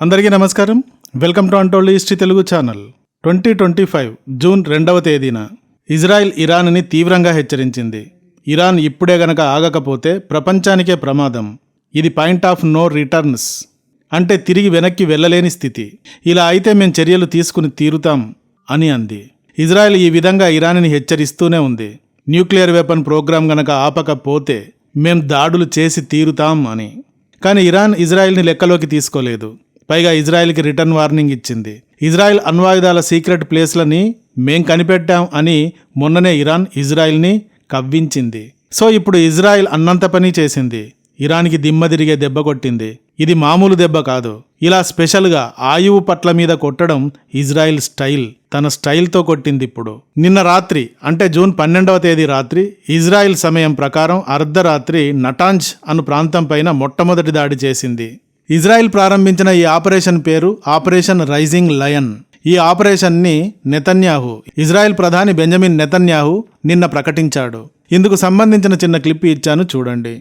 అందరికీ నమస్కారం. Welcome to అంటోళ్ళు history Telugu channel. Twenty twenty five June రెండవ తేదీన ఇజ్రాయెల్ ఇరాన్ని తీవ్రంగా హెచ్చరించింది. ఇరాన్ ఇప్పుడే గనక ఆగకపోతే ప్రపంచానికే ప్రమాదం. ఇది పాయింట్ ఆఫ్ నో రిటర్న్స్. అంటే తిరిగి వెనక్కి వెళ్ళలేని స్థితి. ఇలా అయితే మేము చర్యలు తీసుకుని తీరుతాం అని అంది. ఇజ్రాయెల్ ఈ విధంగా ఇరాన్ని హెచ్చరిస్తూనే ఉంది. న్యూక్లియర్ వెపన్ ప్రోగ్రాం గనక ఆపకపోతే మేం దాడులు చేసి తీరుతాం అని. కానీ ఇరాన్ ఇజ్రాయెల్ని లెక్కలోకి తీసుకోలేదు. పైగా ఇజ్రాయెల్కి రిటర్న్ వార్నింగ్ ఇచ్చింది. ఇజ్రాయెల్ అణ్వాయుధాల సీక్రెట్ ప్లేస్లని మేం కనిపెట్టాం అని మొన్ననే ఇరాన్ ఇజ్రాయెల్ని కవ్వించింది. సో ఇప్పుడు ఇజ్రాయెల్ అన్నంత పని చేసింది. ఇరాన్కి దిమ్మ తిరిగే దెబ్బ కొట్టింది. ఇది మామూలు దెబ్బ కాదు. ఇలా స్పెషల్గా ఆయువు పట్ల మీద కొట్టడం ఇజ్రాయెల్ స్టైల్ తన స్టైల్తో కొట్టింది ఇప్పుడు. నిన్న రాత్రి అంటే జూన్ పన్నెండవ తేదీ రాత్రి ఇజ్రాయెల్ సమయం ప్రకారం అర్ధరాత్రి నటాంజ్ అను ప్రాంతం పైన మొట్టమొదటి దాడి చేసింది. ఇజ్రాయెల్ ప్రారంభించిన ఈ ఆపరేషన్ పేరు ఆపరేషన్ రైజింగ్ లయన్ ఈ ఆపరేషన్ని నెతన్యాహు ఇజ్రాయెల్ ప్రధాని బెంజమిన్ నెతన్యాహు నిన్న ప్రకటించాడు ఇందుకు సంబంధించిన చిన్న క్లిప్ ఇచ్చాను చూడండి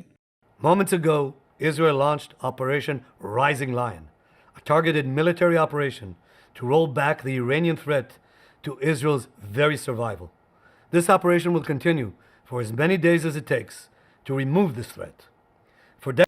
Moments ago, Israel launched Operation Rising Lion, a targeted military operation to roll back the Iranian threat to Israel's very survival. This operation will continue for as many days as it takes to remove this threat.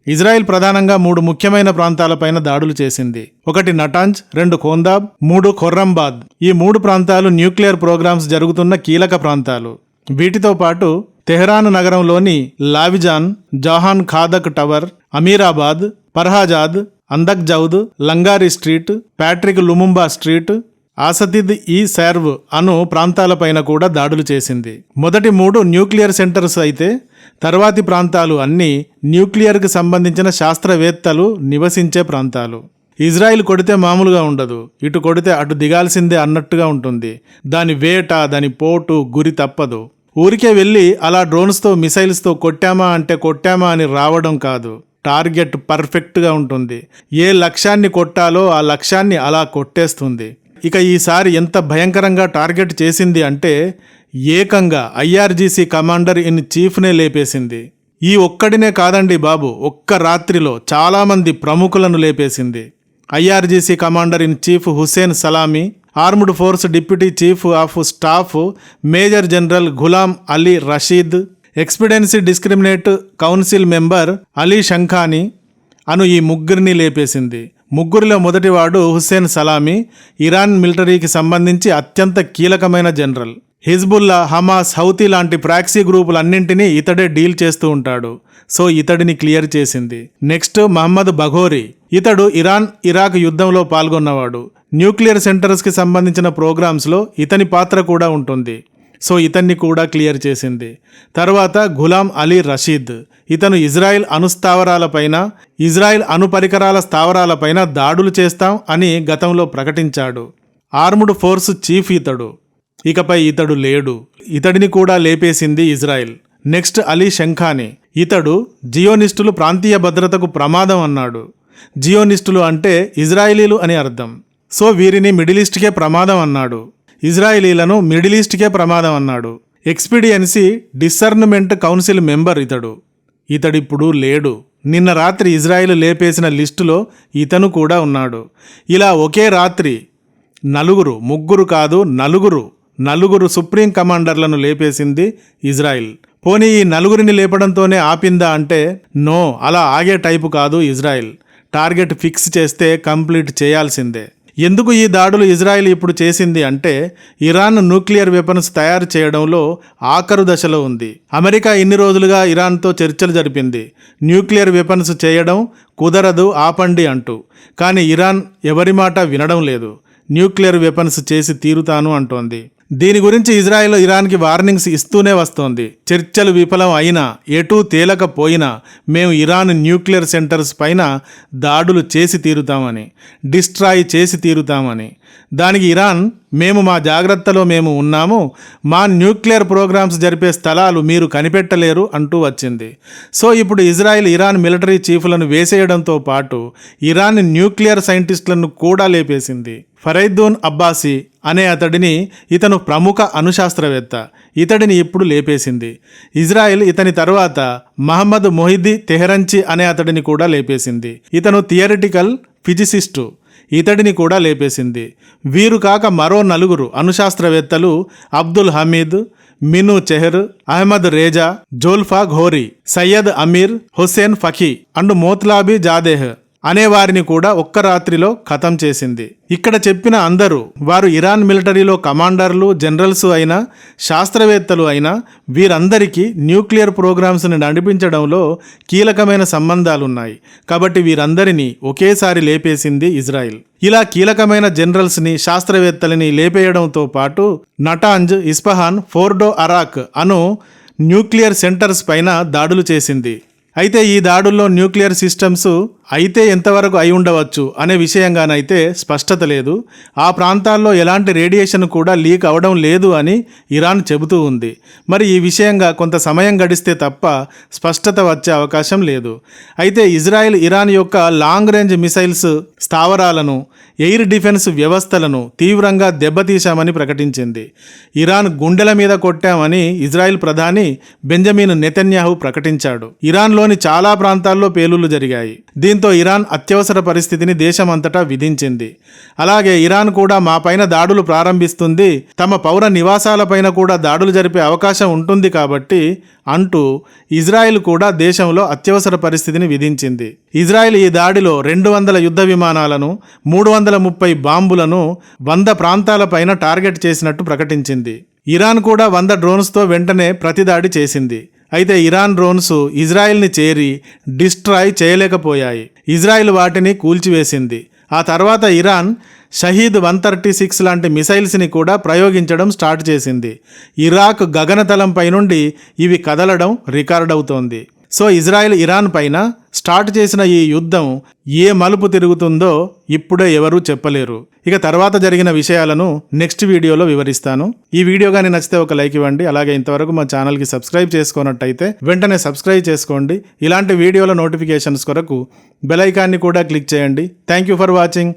Israel ప్రధానంగా మూడు ముఖ్యమైన ప్రాంతాలపైన దాడులు చేసింది. ఒకటి Natanz రెండు ఖోందాబ్ మూడు ఖొర్రంబాద్. ఈ మూడు ప్రాంతాలు న్యూక్లియర్ ప్రోగ్రామ్స్ జరుగుతున్న కీలక ప్రాంతాలు. వీటితో పాటు తెహ్రాన్ నగరంలోని లావిజాన్ జహాన్ ఖాదక్ టవర్ అమీరాబాద్ పర్హాజాద్ అందక్ జౌద్ Langari street Patrick Lumumba street ఆసతిద్ ఈ సర్వ్ అను ప్రాంతాలపైన కూడా దాడులు చేసింది. మొదటి మూడు న్యూక్లియర్ సెంటర్స్ అయితే తర్వాతి ప్రాంతాలు అన్నీ న్యూక్లియర్కి సంబంధించిన శాస్త్రవేత్తలు నివసించే ప్రాంతాలు. ఇజ్రాయిల్ కొడితే మామూలుగా ఉండదు. ఇటు కొడితే అటు దిగాల్సిందే అన్నట్టుగా ఉంటుంది. దాని వేట దాని పోటు గురి తప్పదు. ఊరికే వెళ్ళి అలా డ్రోన్స్తో మిసైల్స్తో కొట్టామా అంటే కొట్టామా అని రావడం కాదు. టార్గెట్ పర్ఫెక్ట్గా ఉంటుంది. ఏ లక్ష్యాన్ని కొట్టాలో ఆ లక్ష్యాన్ని అలా కొట్టేస్తుంది. ఇక ఈసారి ఎంత భయంకరంగా టార్గెట్ చేసింది అంటే ఏకంగా ఐఆర్జీసీ కమాండర్ ఇన్ చీఫ్నే లేపేసింది. ఈ ఒక్కడినే కాదండి బాబు ఒక్క రాత్రిలో చాలామంది ప్రముఖులను లేపేసింది. IRGC commander in chief Hossein Salami armed force deputy chief of staff major general Gholam Ali Rashid expediency discriminate council member Ali Shamkhani అను ఈ ముగ్గురిని లేపేసింది. ముగ్గురిలో మొదటివాడు హుస్సేన్ సలామీ ఇరాన్ మిలిటరీకి సంబంధించి అత్యంత కీలకమైన జనరల్. హిజ్బుల్లా హమాస్ హౌతీ లాంటి ప్రాక్సీ గ్రూపులన్నింటినీ ఇతడే డీల్ చేస్తూ ఉంటాడు. సో ఇతడిని క్లియర్ చేసింది. Next Mohammad Bagheri. ఇతడు ఇరాన్ ఇరాక్ యుద్ధంలో పాల్గొన్నవాడు. న్యూక్లియర్ సెంటర్స్కి సంబంధించిన ప్రోగ్రామ్స్లో ఇతని పాత్ర కూడా ఉంటుంది. సో ఇతన్ని కూడా క్లియర్ చేసింది. తర్వాత గులాం అలీ రషీద్. ఇతను ఇజ్రాయెల్ అణుస్థావరాలపైన ఇజ్రాయెల్ అణుపరికరాల స్థావరాలపైన దాడులు చేస్తాం అని గతంలో ప్రకటించాడు. ఆర్మ్డ్ ఫోర్స్ చీఫ్ ఇతడు. ఇకపై ఇతడు లేడు. ఇతడిని కూడా లేపేసింది ఇజ్రాయెల్. Next Ali Shamkhani. ఇతడు జియోనిస్టులు ప్రాంతీయ భద్రతకు ప్రమాదం అన్నాడు. జియోనిస్టులు అంటే ఇజ్రాయిలీలు అని అర్థం. సో వీరిని మిడిల్ ఈస్ట్కే ప్రమాదం అన్నాడు. ఇజ్రాయిలీలను మిడిల్ ఈస్ట్కే ప్రమాదం అన్నాడు. ఎక్స్పీడియన్సీ డిసర్న్మెంట్ కౌన్సిల్ మెంబర్ ఇతడు. ఇతడిప్పుడు లేడు. నిన్న రాత్రి ఇజ్రాయిల్ లేపేసిన లిస్టులో ఇతను కూడా ఉన్నాడు. ఇలా ఒకే రాత్రి నలుగురు ముగ్గురు కాదు నలుగురు నలుగురు సుప్రీం కమాండర్లను లేపేసింది ఇజ్రాయిల్. పోనీ ఈ నలుగురిని లేపడంతోనే ఆపిందా అంటే నో అలా ఆగే టైపు కాదు ఇజ్రాయిల్. టార్గెట్ ఫిక్స్ చేస్తే కంప్లీట్ చేయాల్సిందే. ఎందుకు ఈ దాడులు ఇజ్రాయెల్ ఇప్పుడు చేసింది అంటే ఇరాన్ న్యూక్లియర్ వెపన్స్ తయారు చేయడంలో ఆఖరు దశలో ఉంది. అమెరికా ఇన్ని రోజులుగా ఇరాన్తో చర్చలు జరిపింది. న్యూక్లియర్ వెపన్స్ చేయడం కుదరదు ఆపండి అంటూ. కానీ ఇరాన్ ఎవరి మాట వినడం లేదు. న్యూక్లియర్ వెపన్స్ చేసి తీరుతాను అంటోంది. దీని గురించి ఇజ్రాయెల్ ఇరాన్కి వార్నింగ్స్ ఇస్తూనే వస్తోంది. చర్చలు విఫలం అయినా ఎటూ తేలకపోయినా మేము ఇరాన్ న్యూక్లియర్ సెంటర్స్ పైన దాడులు చేసి తీరుతామని డిస్ట్రాయ్ చేసి తీరుతామని. దానికి ఇరాన్ మేము మా జాగ్రత్తలో మేము ఉన్నాము. మా న్యూక్లియర్ ప్రోగ్రామ్స్ జరిపే స్థలాలు మీరు కనిపెట్టలేరు అంటూ వచ్చింది. సో ఇప్పుడు ఇజ్రాయెల్ ఇరాన్ మిలిటరీ చీఫ్లను వేసేయడంతో పాటు ఇరాన్ న్యూక్లియర్ సైంటిస్టులను కూడా లేపేసింది. ఫరైద్దూన్ అబ్బాసి అనే అతడిని ఇతను ప్రముఖ అణుశాస్త్రవేత్త ఇతడిని ఇప్పుడు లేపేసింది. ఇజ్రాయెల్ ఇతని తర్వాత మహమ్మద్ మొహిద్దీ తెహరంచి అనే అతడిని కూడా లేపేసింది. ఇతను థియరిటికల్ ఫిజిసిస్టు. ఇతడిని కూడా లేపేసింది. వీరు కాక మరో నలుగురు అణుశాస్త్రవేత్తలు Abdul Hamid Minouchehr Ahmad Reza Zolfaghari Sayyed Amir Hossein Feqhi and Motlabizadeh. అనే వారిని కూడా ఒక్క రాత్రిలో ఖతం చేసింది. ఇక్కడ చెప్పిన అందరూ వారు ఇరాన్ మిలిటరీలో కమాండర్లు జనరల్స్ అయినా శాస్త్రవేత్తలు అయినా వీరందరికీ న్యూక్లియర్ ప్రోగ్రామ్స్ని నడిపించడంలో కీలకమైన సంబంధాలున్నాయి. కాబట్టి వీరందరినీ ఒకేసారి లేపేసింది ఇజ్రాయిల్. ఇలా కీలకమైన జనరల్స్ని శాస్త్రవేత్తలని లేపేయడంతో పాటు నటాంజ్ ఇస్పహాన్ ఫోర్డో అరాక్ అను న్యూక్లియర్ సెంటర్స్ పైన దాడులు చేసింది. అయితే ఈ దాడుల్లో న్యూక్లియర్ సిస్టమ్స్ అయితే ఎంతవరకు అయి ఉండవచ్చు అనే విషయంగానైతే స్పష్టత లేదు. ఆ ప్రాంతాల్లో ఎలాంటి రేడియేషన్ కూడా లీక్ అవడం లేదు అని ఇరాన్ చెబుతూ ఉంది. మరి ఈ విషయంగా కొంత సమయం గడిస్తే తప్ప స్పష్టత వచ్చే అవకాశం లేదు. అయితే ఇజ్రాయెల్ ఇరాన్ యొక్క లాంగ్ రేంజ్ మిసైల్స్ స్థావరాలను ఎయిర్ డిఫెన్స్ వ్యవస్థలను తీవ్రంగా దెబ్బతీశామని ప్రకటించింది. ఇరాన్ గుండెల మీద కొట్టామని ఇజ్రాయెల్ ప్రధాని బెంజమిన్ నెతన్యాహు ప్రకటించాడు. ఇరాన్లోని చాలా ప్రాంతాల్లో పేలుళ్ళు జరిగాయి. దీని దీంతో ఇరాన్ అత్యవసర పరిస్థితిని దేశమంతటా విధించింది. అలాగే ఇరాన్ కూడా మా పైన దాడులు ప్రారంభిస్తుంది. తమ పౌర నివాసాలపైన కూడా దాడులు జరిపే అవకాశం ఉంటుంది కాబట్టి అంటూ ఇజ్రాయెల్ కూడా దేశంలో అత్యవసర పరిస్థితిని విధించింది. ఇజ్రాయెల్ ఈ దాడిలో రెండు వందల యుద్ధ విమానాలను మూడు వందల ముప్పై బాంబులను వంద ప్రాంతాలపైన టార్గెట్ చేసినట్టు ప్రకటించింది. ఇరాన్ కూడా వంద డ్రోన్స్తో వెంటనే ప్రతిదాడి చేసింది. అయితే ఇరాన్ డ్రోన్స్ ఇజ్రాయెల్ని చేరి డిస్ట్రాయ్ చేయలేకపోయాయి. ఇజ్రాయెల్ వాటిని కూల్చివేసింది. ఆ తర్వాత Iran Shahed one thirty six లాంటి మిసైల్స్ని కూడా ప్రయోగించడం స్టార్ట్ చేసింది. ఇరాక్ గగనతలంపై నుండి ఇవి కదలడం రికార్డవుతోంది. సో ఇజ్రాయెల్ ఇరాన్ పైన స్టార్ట్ చేసిన ఈ యుద్ధం ఏ మలుపు తిరుగుతుందో ఇప్పుడే ఎవరూ చెప్పలేరు. ఇక తర్వాత జరిగిన విషయాలను నెక్స్ట్ వీడియోలో వివరిస్తాను. ఈ వీడియో కానీ నచ్చితే ఒక లైక్ ఇవ్వండి. అలాగే ఇంతవరకు మా ఛానల్కి సబ్స్క్రైబ్ చేసుకున్నట్టయితే వెంటనే సబ్స్క్రైబ్ చేసుకోండి. ఇలాంటి వీడియోల నోటిఫికేషన్స్ కొరకు బెల్ ఐకాన్ని కూడా క్లిక్ చేయండి. Thank you for watching.